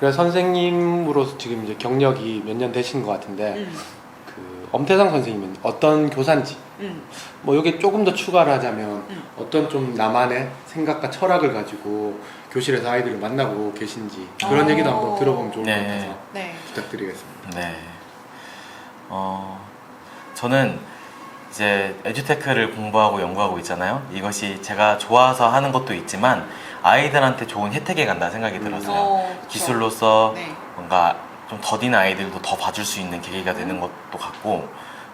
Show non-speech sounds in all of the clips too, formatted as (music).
그래서 선생님으로서 지금 이제 경력이 몇 년 되신 것 같은데 음, 그 엄태상 선생님은 어떤 교사인지 음. 뭐 여기 조금 더 추가를 하자면 음. 어떤 좀 나만의 생각과 철학을 가지고 교실에서 아이들을 만나고 계신지 그런 어. 얘기도 한번 들어보면 좋을 것 네. 같아서 네. 부탁드리겠습니다. 네. 어, 저는 이제 에듀테크를 공부하고 연구하고 있잖아요. 이것이 제가 좋아서 하는 것도 있지만 아이들한테 좋은 혜택이 간다 생각이 음. 들었어요. 어, 그쵸. 기술로서 네. 뭔가 좀 더딘 아이들도 더 봐줄 수 있는 계기가 되는 것도 같고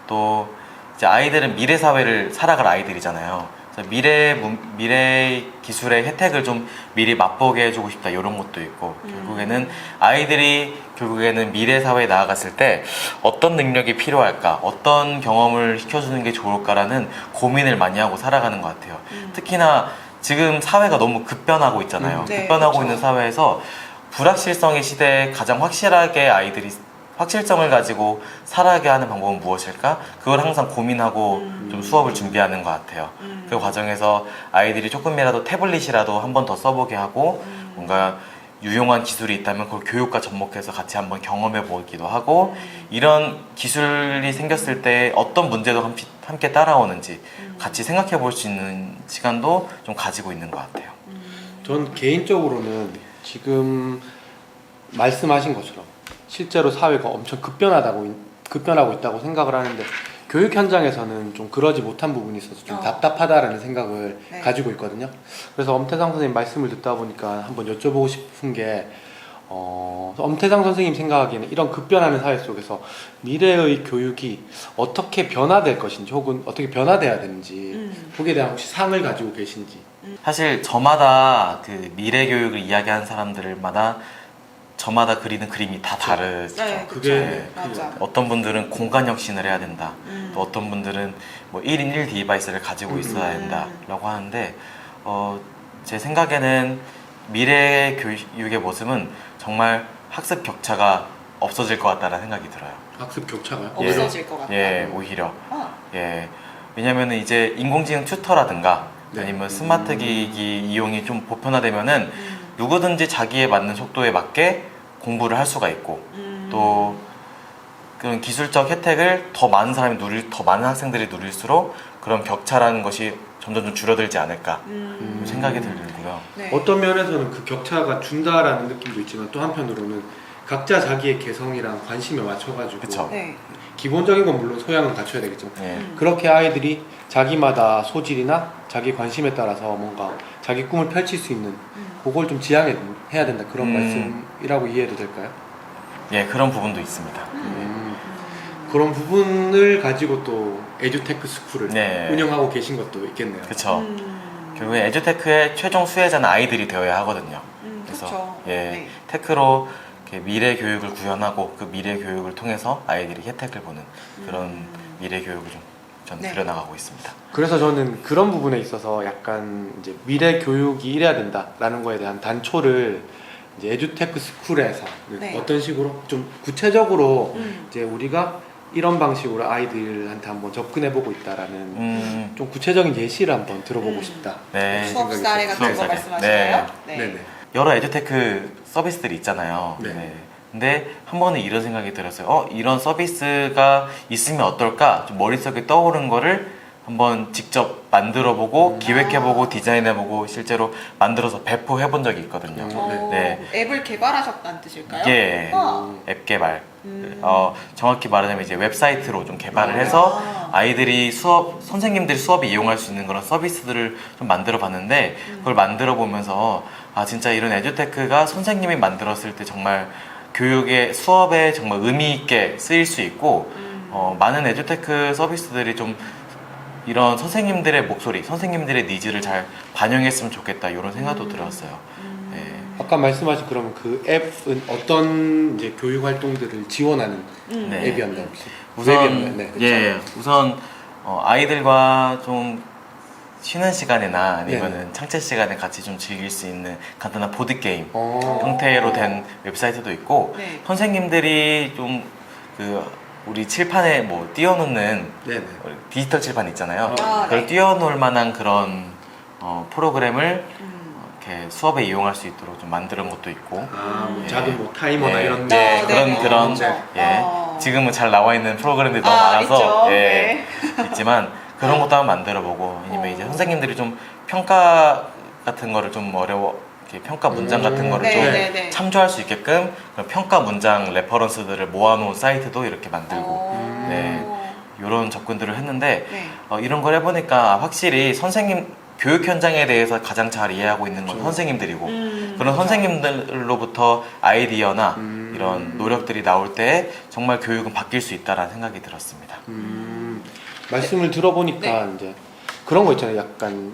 또 이제 아이들은 미래 사회를 살아갈 아이들이잖아요. 그래서 미래 문- 미래 기술의 혜택을 좀 미리 맛보게 해주고 싶다 이런 것도 있고 음. 결국에는 아이들이 결국에는 미래 사회에 나아갔을 때 어떤 능력이 필요할까, 어떤 경험을 시켜주는 게 좋을까라는 고민을 많이 하고 살아가는 것 같아요. 음. 특히나 지금 사회가 너무 급변하고 있잖아요. 음. 네, 급변하고 그렇죠. 있는 사회에서 불확실성의 시대에 가장 확실하게 아이들이 확실성을 가지고 살아가게 하는 방법은 무엇일까? 그걸 항상 고민하고 음. 좀 수업을 준비하는 것 같아요. 음. 그 과정에서 아이들이 조금이라도 태블릿이라도 한 번 더 써보게 하고 음. 뭔가 유용한 기술이 있다면 그걸 교육과 접목해서 같이 한번 경험해 보기도 하고 음. 이런 기술이 생겼을 때 어떤 문제도 함- 함께 따라오는지 음. 같이 생각해 볼 수 있는 시간도 좀 가지고 있는 것 같아요. 음. 전 개인적으로는 지금 말씀하신 것처럼 실제로 사회가 엄청 급변하다고 급변하고 있다고 생각을 하는데 교육 현장에서는 좀 그러지 못한 부분이 있어서 좀 어. 답답하다라는 생각을 네. 가지고 있거든요. 그래서 엄태상 선생님 말씀을 듣다 보니까 한번 여쭤보고 싶은 게 어, 엄태상 선생님 생각하기에는 이런 급변하는 사회 속에서 미래의 교육이 어떻게 변화될 것인지 혹은 어떻게 변화돼야 되는지 음. 거기에 대한 혹시 상을 가지고 계신지 사실 저마다 그 미래 교육을 이야기하는 사람들마다 저마다 그리는 그림이 다 다르죠. 네, 그게 맞아. 어떤 분들은 공간 혁신을 해야 된다. 음. 또 어떤 분들은 뭐 1인 1 디바이스를 가지고 있어야 음. 된다라고 하는데 어, 제 생각에는 미래 교육의 모습은 정말 학습 격차가 없어질 것 같다는 생각이 들어요. 학습 격차가요? 예. 없어질 것 같다. 예, 오히려 어. 예. 왜냐면은 이제 인공지능 튜터라든가 네. 아니면 스마트 기기 이용이 좀 보편화되면은 음. 누구든지 자기에 맞는 속도에 맞게 공부를 할 수가 있고 음. 또 그런 기술적 혜택을 더 많은 사람이 누릴 더 많은 학생들이 누릴수록 그런 격차라는 것이 점점 좀 줄어들지 않을까 음. 생각이 들고요. 네. 어떤 면에서는 그 격차가 준다라는 느낌도 있지만 또 한편으로는 각자 자기의 개성이랑 관심에 맞춰가지고 그쵸. 네. 기본적인 건 물론 소양은 갖춰야 되겠죠. 예. 음. 그렇게 아이들이 자기마다 소질이나 자기 관심에 따라서 뭔가 자기 꿈을 펼칠 수 있는 음. 그걸 좀 지향해야 된다 그런 음. 말씀이라고 이해해도 될까요? 예, 그런 부분도 있습니다. 음. 그런 부분을 가지고 또 에듀테크 스쿨을 네. 운영하고 계신 것도 있겠네요. 그쵸. 음. 결국에 에듀테크의 최종 수혜자는 아이들이 되어야 하거든요. 음, 그래서 그쵸. 예, 네. 테크로 이렇게 미래 교육을 구현하고 그 미래 교육을 통해서 아이들이 혜택을 보는 그런 음. 미래 교육을 좀 저는 네. 그려나가고 있습니다. 그래서 저는 그런 부분에 있어서 약간 이제 미래 교육이 이래야 된다라는 거에 대한 단초를 이제 에듀테크 스쿨에서 네. 어떤 식으로 좀 구체적으로 음. 이제 우리가 이런 방식으로 아이들한테 한번 접근해 보고 있다라는 음, 좀 구체적인 예시를 한번 들어보고 음. 싶다. 네. 수업 사례 같은 수업 거 사례. 말씀하시나요? 네. 네 네. 여러 에듀테크 서비스들이 있잖아요. 네. 근데 한 번은 이런 생각이 들었어요. 어, 이런 서비스가 있으면 어떨까? 좀 머릿속에 떠오른 거를 한번 직접 만들어 보고 음. 기획해 보고 아. 디자인해 보고 실제로 만들어서 배포해 본 적이 있거든요. 음. 어, 네. 앱을 개발하셨다는 뜻일까요? 예. 와. 앱 개발. 음. 어, 정확히 말하자면 이제 웹사이트로 좀 개발을 아. 해서 아이들이 수업 선생님들이 수업에 이용할 수 있는 그런 서비스들을 좀 만들어 봤는데 음. 그걸 만들어 보면서 아 진짜 이런 에듀테크가 선생님이 만들었을 때 정말 교육의 수업에 정말 의미 있게 쓰일 수 있고 음. 어, 많은 에듀테크 서비스들이 좀 이런 선생님들의 목소리, 선생님들의 니즈를 잘 반영했으면 좋겠다 이런 생각도 음. 들었어요. 음. 네. 아까 말씀하신 그러면 그 앱은 어떤 이제 교육 활동들을 지원하는 음. 네. 앱이었나요 혹시? 우선 웹이었나요? 네. 예, 예. 우선 어, 아이들과 좀 쉬는 시간이나 아니면은 네. 창체 시간에 같이 좀 즐길 수 있는 간단한 보드 게임 어. 형태로 된 웹사이트도 있고 네. 선생님들이 좀 그 우리 칠판에 뭐 띄워놓는 네네. 디지털 칠판 있잖아요. 아, 그걸 네. 띄워놓을 만한 그런 어, 프로그램을 음. 이렇게 수업에 이용할 수 있도록 좀 만드는 것도 있고 아, 뭐 예. 작은 뭐 타이머나 예, 이런 예, 어, 그런 네네. 그런 그렇죠. 예 어. 지금은 잘 나와 있는 프로그램들이 너무 아, 많아서 있죠. 예 네. 있지만 그런 것도 한번 만들어 보고 아니면 어. 이제 선생님들이 좀 평가 같은 거를 좀 어려워 이렇게 평가 문장 같은 음, 거를 네, 좀 네, 네. 참조할 수 있게끔 그런 평가 문장 레퍼런스들을 모아놓은 사이트도 이렇게 만들고 어. 네. 이런 접근들을 했는데 네. 어, 이런 걸 해보니까 확실히 선생님 교육 현장에 대해서 가장 잘 이해하고 있는 건 그렇죠. 선생님들이고 음, 그런 그렇죠. 선생님들로부터 아이디어나 음. 이런 노력들이 나올 때 정말 교육은 바뀔 수 있다라는 생각이 들었습니다. 음, 말씀을 들어보니까 네. 이제 그런 거 있잖아요. 약간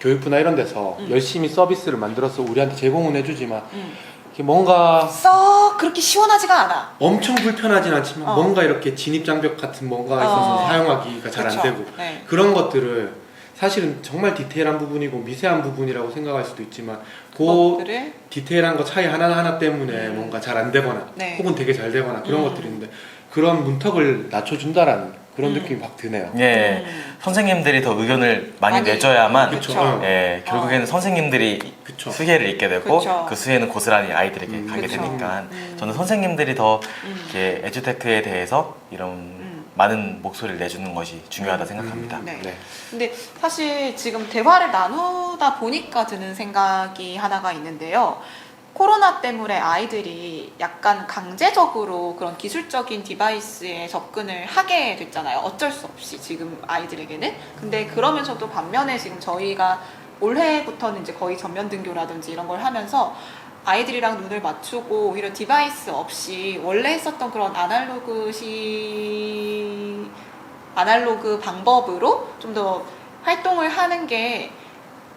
교육부나 이런 데서 음. 열심히 서비스를 만들어서 우리한테 제공은 해주지만 음. 이게 뭔가 썩 그렇게 시원하지가 않아. 엄청 불편하진 않지만 어. 뭔가 이렇게 진입 장벽 같은 뭔가 있어서 어. 사용하기가 잘 안 그렇죠. 되고 네. 그런 것들을 사실은 정말 디테일한 부분이고 미세한 부분이라고 생각할 수도 있지만 그 그것들을 디테일한 거 차이 하나하나 때문에 음. 뭔가 잘 안 되거나 네. 혹은 되게 잘 되거나 그런 음. 것들이 있는데 그런 문턱을 낮춰준다라는 그런 음. 느낌이 확 드네요. 예, 음. 선생님들이 더 의견을 많이, 많이, 내줘야만 그쵸. 예, 결국에는 어. 선생님들이 그쵸. 수혜를 입게 되고 그쵸. 그 수혜는 고스란히 아이들에게 음. 가게 그쵸. 되니까 음. 저는 선생님들이 더 음. 이렇게 에듀테크에 대해서 이런 음. 많은 목소리를 내주는 것이 중요하다 생각합니다. 음, 네. 네. 근데 사실 지금 대화를 나누다 보니까 드는 생각이 하나가 있는데요. 코로나 때문에 아이들이 약간 강제적으로 그런 기술적인 디바이스에 접근을 하게 됐잖아요. 어쩔 수 없이 지금 아이들에게는. 근데 그러면서도 반면에 지금 저희가 올해부터는 이제 거의 전면 등교라든지 이런 걸 하면서 아이들이랑 눈을 맞추고 오히려 디바이스 없이 원래 했었던 그런 아날로그 시 아날로그 방법으로 좀 더 활동을 하는 게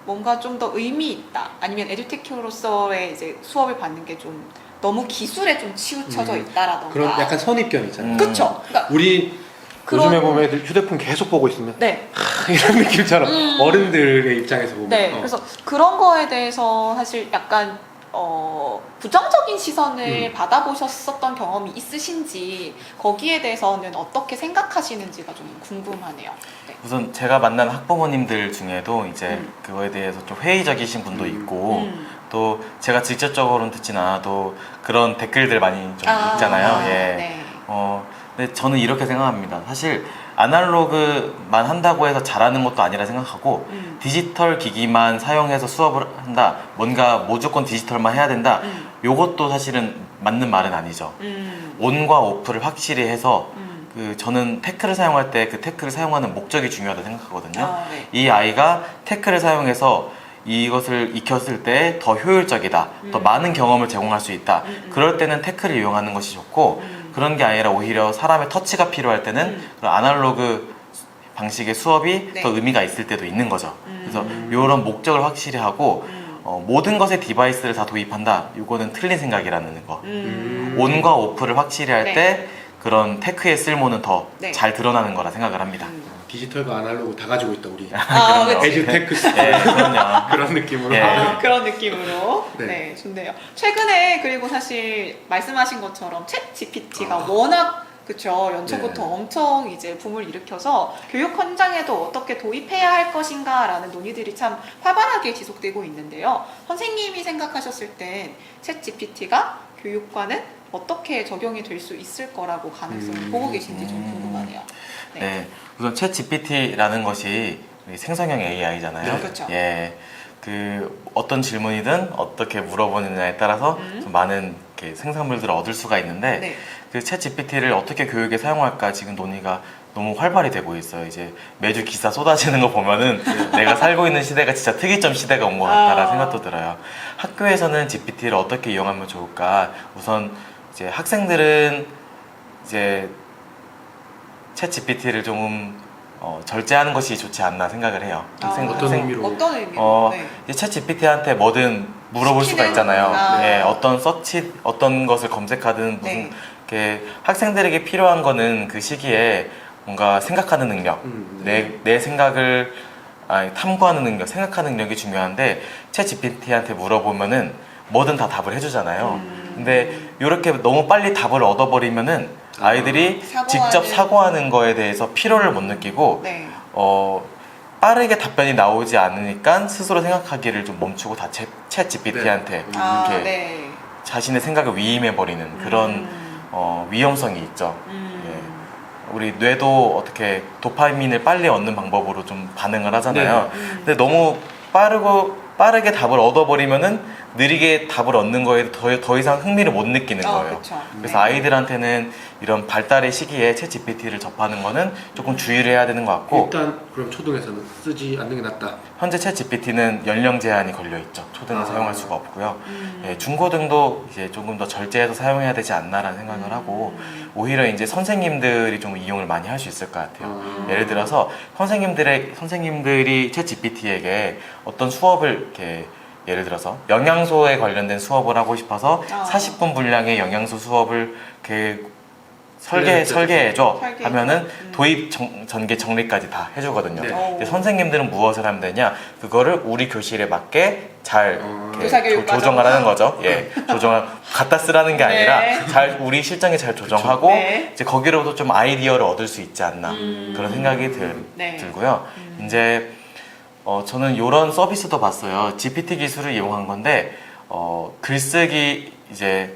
뭔가 좀 더 의미 있다. 아니면 에듀테크로서의 이제 수업을 받는 게 좀 너무 기술에 좀 치우쳐져 음, 있다라던가. 그런 약간 선입견 있잖아요. 음. 그쵸. 그러니까 우리 그런- 요즘에 보면 애들 휴대폰 계속 보고 있으면 네. 이런 느낌처럼 음. 어른들의 입장에서 보면 네. 어. 그래서 그런 거에 대해서 사실 약간 어, 부정적인 시선을 음. 받아보셨었던 경험이 있으신지 거기에 대해서는 어떻게 생각하시는지가 좀 궁금하네요. 네. 우선 제가 만난 학부모님들 중에도 이제 음. 그거에 대해서 좀 회의적이신 분도 음. 있고 음. 또 제가 직접적으로는 듣진 않아도 그런 댓글들 많이 좀 아, 있잖아요. 예. 네. 어, 근데 저는 이렇게 생각합니다. 사실 아날로그만 한다고 해서 잘하는 것도 아니라 생각하고 음. 디지털 기기만 사용해서 수업을 한다. 뭔가 무조건 디지털만 해야 된다. 음. 요것도 사실은 맞는 말은 아니죠. 음. 온과 오프를 확실히 해서 음. 그 저는 테크를 사용할 때그 테크를 사용하는 목적이 중요하다 생각하거든요. 아, 네. 이 아이가 테크를 사용해서 이것을 익혔을 때 더 효율적이다, 더 음. 많은 경험을 제공할 수 있다. 음, 음. 그럴 때는 테크를 이용하는 것이 좋고 음. 그런 게 아니라 오히려 사람의 터치가 필요할 때는 음. 그런 아날로그 방식의 수업이 네. 더 의미가 있을 때도 있는 거죠. 음. 그래서 이런 목적을 확실히 하고 음. 어, 모든 것에 디바이스를 다 도입한다. 이거는 틀린 생각이라는 거. 음. 온과 오프를 확실히 할 네. 때 그런 테크의 쓸모는 더 네. 잘 드러나는 거라 생각을 합니다. 음. 디지털과 아날로그 다 가지고 있다 우리 아, 그럼요. 그치. 에듀테크 예, 그럼요. 그런 느낌으로 예. 아, 그런 느낌으로 네. 네. 좋네요. 최근에 그리고 사실 말씀하신 것처럼 챗 GPT가 아. 워낙 그쵸 연초부터 네. 엄청 이제 붐을 일으켜서 교육 현장에도 어떻게 도입해야 할 것인가라는 논의들이 참 활발하게 지속되고 있는데요. 선생님이 생각하셨을 땐 챗 GPT가 교육과는 어떻게 적용이 될 수 있을 거라고 가능성을 음. 보고 계신지 좀 음. 궁금하네요. 네. 우선 챗 GPT라는 것이 생성형 AI잖아요. 네, 그렇죠. 예. 그 어떤 질문이든 어떻게 물어보느냐에 따라서 음. 좀 많은 이렇게 생산물들을 얻을 수가 있는데 네. 그챗 GPT를 어떻게 교육에 사용할까 지금 논의가 너무 활발히 되고 있어요. 이제 매주 기사 쏟아지는 거 보면은 (laughs) 내가 살고 있는 시대가 진짜 특이점 시대가 온 것 같다라는 아. 생각도 들어요. 학교에서는 GPT를 어떻게 이용하면 좋을까? 우선 이제 학생들은 이제 챗 GPT를 조금 어, 절제하는 것이 좋지 않나 생각을 해요. 아, 학생, 어떤 학생, 의미로? 어떤 의미로? 어, 네. 이제 챗 GPT한테 뭐든 물어볼 수가 시키는? 있잖아요. 아. 예, 어떤 서치, 어떤 것을 검색하든 무슨 네. 이렇게 학생들에게 필요한 거는 그 시기에 뭔가 생각하는 능력, 음. 내, 내 생각을 아니, 탐구하는 능력, 생각하는 능력이 중요한데 챗 GPT한테 물어보면은 뭐든 다 답을 해주잖아요. 음. 근데 이렇게 너무 빨리 답을 얻어버리면은 아이들이 사고하는- 직접 사고하는 거에 대해서 필요를 못 느끼고 네. 어 빠르게 답변이 나오지 않으니까 스스로 생각하기를 좀 멈추고 다 챗, 챗 GPT한테 아, 이렇게 네. 자신의 생각을 위임해 버리는 그런 음. 어, 위험성이 있죠. 음. 예. 우리 뇌도 어떻게 도파민을 빨리 얻는 방법으로 좀 반응을 하잖아요. 음. 근데 너무 빠르고 빠르게 답을 얻어버리면은 느리게 답을 얻는 거에 더, 더 이상 흥미를 못 느끼는 어, 거예요. 그쵸. 그래서 네. 아이들한테는 이런 발달의 시기에 챗 GPT를 접하는 거는 조금 주의를 해야 되는 것 같고 일단 그럼 초등에서는 쓰지 않는 게 낫다. 현재 챗 GPT는 연령 제한이 걸려 있죠. 초등에 아. 사용할 수가 없고요. 음. 예, 중고등도 이제 조금 더 절제해서 사용해야 되지 않나라는 생각을 하고 음. 오히려 이제 선생님들이 좀 이용을 많이 할 수 있을 것 같아요. 아. 예를 들어서 선생님들의 선생님들이 챗 GPT에게 어떤 수업을 이렇게 예를 들어서 영양소에 관련된 수업을 하고 싶어서 아. 40분 분량의 영양소 수업을 이렇게 설계 설계해 설계해줘 설계해줘. 하면은 음. 도입 정- 전개 정리까지 다 해주거든요. 네. 근데 선생님들은 무엇을 하면 되냐? 그거를 우리 교실에 맞게 잘. 이렇게 교육 조- 조정하라는 과정으로. 거죠. (laughs) 예, 조정을 갖다 쓰라는 게 네. 아니라 잘 우리 실정에 잘 조정하고 네. 이제 거기로부터 좀 아이디어를 얻을 수 있지 않나 음. 그런 생각이 들, 네. 들고요. 음. 이제 어, 저는 이런 서비스도 봤어요. GPT 기술을 이용한 건데 어, 글쓰기 이제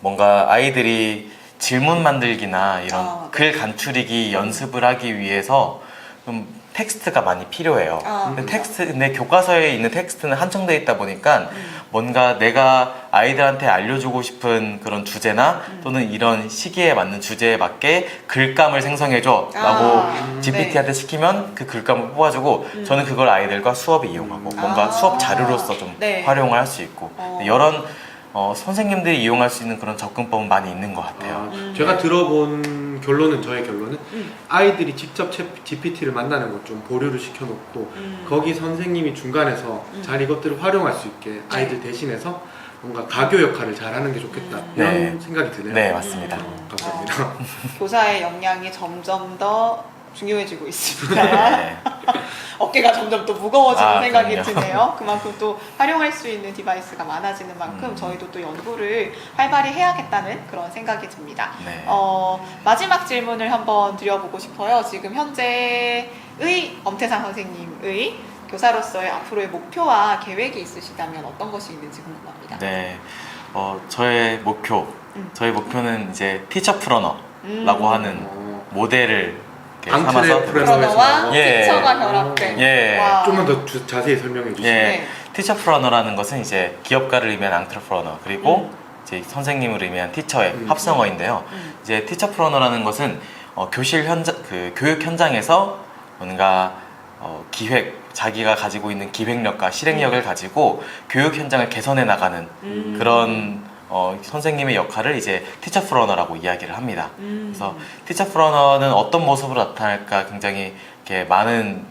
뭔가 아이들이 질문 만들기나 이런 아, 네. 글 간추리기 연습을 하기 위해서 좀 텍스트가 많이 필요해요. 아, 근데. 텍스트, 근데 교과서에 있는 텍스트는 한정돼 있다 보니까 음. 뭔가 내가 아이들한테 알려주고 싶은 그런 주제나 음. 또는 이런 시기에 맞는 주제에 맞게 글감을 생성해줘 라고 아, GPT한테 시키면 그 글감을 뽑아주고 음. 저는 그걸 아이들과 수업에 이용하고 뭔가 아. 수업 자료로서 좀 네. 활용을 할 수 있고 어. 이런 어, 선생님들이 이용할 수 있는 그런 접근법은 많이 있는 것 같아요. 아, 음. 제가 들어본 결론은 저의 결론은 음. 아이들이 직접 챗 GPT를 만나는 것 좀 보류를 시켜놓고 음. 거기 선생님이 중간에서 음. 잘 이것들을 활용할 수 있게 아이들 대신해서 뭔가 가교 역할을 잘하는 게 좋겠다 음. 이런 네. 생각이 드네요. 네, 맞습니다. 음. 감사합니다. 어, 교사의 역량이 점점 더 중요해지고 있습니다. 네. (laughs) 어깨가 점점 또 무거워지는 아, 생각이 그럼요. 드네요. 그만큼 또 활용할 수 있는 디바이스가 많아지는 만큼 음. 저희도 또 연구를 활발히 해야겠다는 그런 생각이 듭니다. 네. 어, 마지막 질문을 한번 드려보고 싶어요. 지금 현재의 엄태상 선생님의 교사로서의 앞으로의 목표와 계획이 있으시다면 어떤 것이 있는지 궁금합니다. 네. 어, 저의 목표, 음. 저의 목표는 이제 티처 프러너라고 음. 하는 어, 모델을 이렇게 삼아서 프로너와 예. 티처가 결합된. 예. 와. 좀만 더 주- 자세히 설명해 주시죠. 예. 네. 티처 프러너라는 것은 이제 기업가를 의미한 앙트레프러너 그리고 음. 이제 선생님을 의미한 티처의 음. 합성어인데요. 음. 이제 티처 프러너라는 것은 어, 교실 현장 그 교육 현장에서 뭔가 어, 기획 자기가 가지고 있는 기획력과 실행력을 가지고 교육 현장을 개선해 나가는 음. 그런 어, 선생님의 역할을 이제 티처 프러너라고 이야기를 합니다. 음. 그래서 티처 프러너는 어떤 모습으로 나타날까 굉장히 이렇게 많은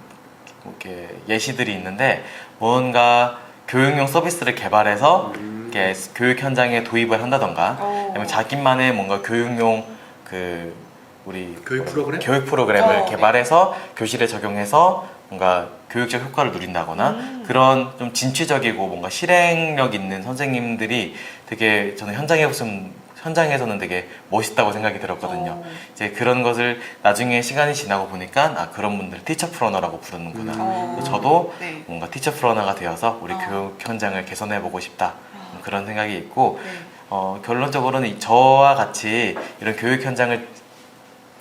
이렇게 예시들이 있는데 뭔가 교육용 서비스를 개발해서 음. 이렇게 교육 현장에 도입을 한다던가 어. 아니면 자기만의 뭔가 교육용 그 우리 교육 프로그램? 교육 프로그램을 어, 네. 개발해서 교실에 적용해서 뭔가 교육적 효과를 누린다거나 음. 그런 좀 진취적이고 뭔가 실행력 있는 선생님들이 되게 저는 현장에 없으면 현장에서는 되게 멋있다고 생각이 들었거든요. 어. 이제 그런 것을 나중에 시간이 지나고 보니까 아 그런 분들 티처 프러너라고 부르는구나. 음. 어. 저도 네. 뭔가 티처 프러너가 되어서 우리 어. 교육 현장을 개선해 보고 싶다 아. 그런 생각이 있고 네. 어, 결론적으로는 이- 저와 같이 이런 교육 현장을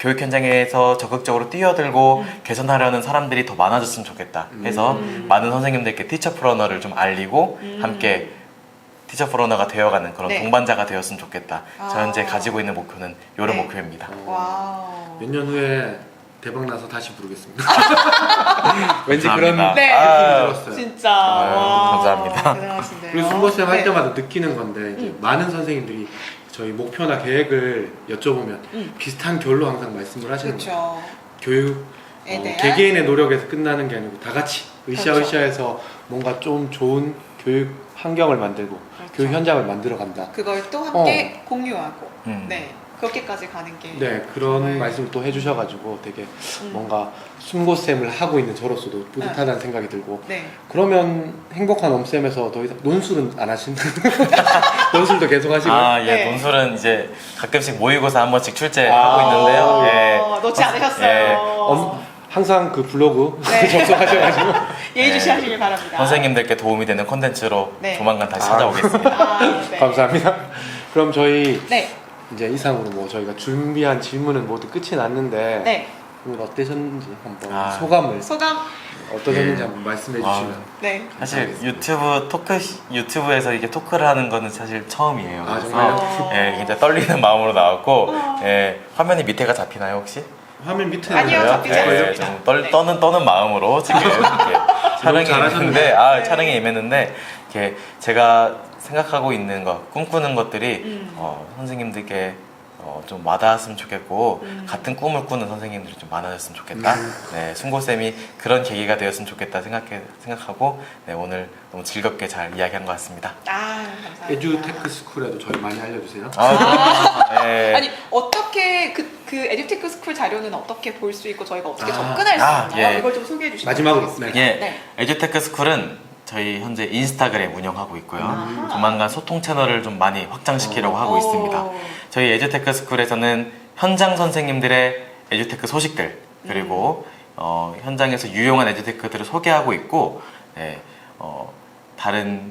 교육 현장에서 적극적으로 뛰어들고 음. 개선하려는 사람들이 더 많아졌으면 좋겠다. 해서 음. 많은 선생님들께 티처 프러너를 좀 알리고 음. 함께 티처 프러너가 되어가는 그런 네. 동반자가 되었으면 좋겠다. 아. 저 현재 가지고 있는 목표는 이런 네. 목표입니다. 와우. 몇 년 후에 대박 나서 다시 부르겠습니다. (laughs) 왠지 감사합니다. 그런 네. 아, 느낌이 들었어요. 진짜 아유, 와. 감사합니다. 대단하신데요. 그리고 순고쌤 할 네. 때마다 느끼는 건데 이제 음. 많은 선생님들이 저희 목표나 계획을 여쭤보면 음. 비슷한 결로 항상 말씀을 하시는 거예요. 그렇죠. 교육 에 어, 대한? 개개인의 노력에서 끝나는 게 아니고 다 같이 그렇죠. 으쌰으쌰해서 뭔가 좀 좋은 교육 환경을 만들고 그렇죠. 교육 현장을 만들어 간다. 그걸 또 함께 공유하고 음. 네 그렇게까지 가는 게 네 그런 정말- 말씀 또 해주셔가지고 되게 음. 뭔가 순고쌤을 하고 있는 저로서도 뿌듯하다는 생각이 들고 네 그러면 행복한 엄쌤에서 더 이상 논술은 안 하신 (laughs) 논술도 계속 하시고 아, 예, 네. 논술은 이제 가끔씩 모의고사 한 번씩 출제하고 아, 있는데요. 예. 어, 놓지 않으셨어요. 예. 엄- 항상 그 블로그 네. (laughs) 접속하셔가지고 (laughs) 예의주시하시길 바랍니다. 선생님들께 도움이 되는 콘텐츠로 네. 조만간 다시 아. 찾아오겠습니다. 아, 네. 감사합니다. 그럼 저희 네, 이제 이상으로 뭐 저희가 준비한 질문은 모두 끝이 났는데 네. 오늘 어떠셨는지 한번 아. 소감을 소감. 어떠셨는지 예. 한번 말씀해 아. 주시면 네. 사실 알겠습니다. 유튜브 토크 유튜브에서 이게 토크를 하는 거는 사실 처음이에요. 아, 정말요? 어. 예, 굉장히 떨리는 (laughs) 마음으로 나왔고 어. 예, 화면이 밑에가 잡히나요 혹시? 화면 밑에 아니요? 잡히지 예, 않습니다. 좀 떨, 네. 떠는 떠는 마음으로 지금 이렇게 (laughs) 촬영에 잘하셨네요. 임했는데 아 네. 촬영에 임했는데 이렇게 제가 생각하고 있는 것 꿈꾸는 것들이 음. 어, 선생님들께 어, 좀 와닿았으면 좋겠고 음. 같은 꿈을 꾸는 선생님들이 좀 많아졌으면 좋겠다. 음. 네, 순고 쌤이 그런 계기가 되었으면 좋겠다 생각해 생각하고 네, 오늘 너무 즐겁게 잘 이야기한 것 같습니다. 아, 감사합니다. 에듀테크 스쿨에도 저희 많이 알려주세요. 아, 네. 아니 어떻게 그, 그 에듀테크 스쿨 자료는 어떻게 볼 수 있고 저희가 어떻게 아. 접근할 수 아, 있나요? 예. 이걸 좀 소개해 주시면 마지막으로 네. 예, 네. 에듀테크 스쿨은 저희 현재 인스타그램 운영하고 있고요. 아하. 조만간 소통 채널을 좀 많이 확장시키려고 하고 오. 있습니다. 저희 에듀테크 스쿨에서는 현장 선생님들의 에듀테크 소식들 그리고 어, 현장에서 유용한 에듀테크들을 소개하고 있고 네, 어, 다른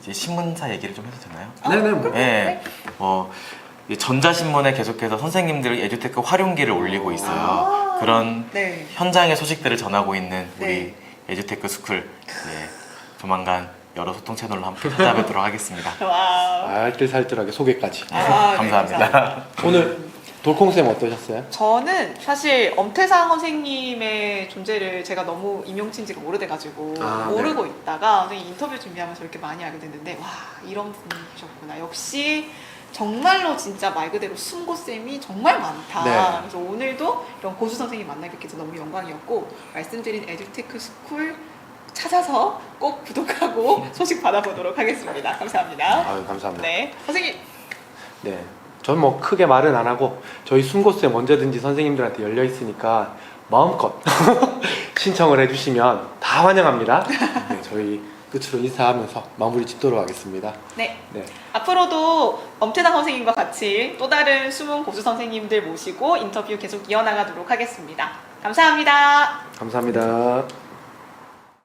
이제 신문사 얘기를 좀 해도 되나요? 네네 뭐. 예, 뭐이 전자신문에 계속해서 선생님들 에듀테크 활용기를 올리고 있어요. 아. 그런 네. 현장의 소식들을 전하고 있는 우리 네. 에듀테크 스쿨 예, 조만간 여러 소통 채널로 함께 찾아뵙도록 하겠습니다. (laughs) 와. 알뜰살뜰하게 소개까지. 아, 네, 감사합니다. 오늘 돌콩쌤 어떠셨어요? 저는 사실 엄태상 선생님의 존재를 제가 너무 임용친 지가 오래돼가지고 아, 모르고 있다가 선생님 인터뷰 준비하면서 이렇게 많이 알게 됐는데 와 이런 분이셨구나 역시 정말로 진짜 말 그대로 순고쌤이 정말 많다 네. 그래서 오늘도 이런 고수 선생님 만나게 돼서 너무 영광이었고 말씀드린 에듀테크 스쿨 찾아서 꼭 구독하고 (laughs) 소식 받아보도록 하겠습니다 감사합니다 아유 감사합니다. 네 선생님 네. 전 뭐 크게 말은 안 하고 저희 순고쌤 언제든지 선생님들한테 열려 있으니까 마음껏 (laughs) 신청을 해주시면 다 환영합니다. 네, 저희 끝으로 인사하면서 마무리 짓도록 하겠습니다. 네 네. 앞으로도 엄태상 선생님과 같이 또 다른 숨은 고수 선생님들 모시고 인터뷰 계속 이어나가도록 하겠습니다. 감사합니다. 감사합니다.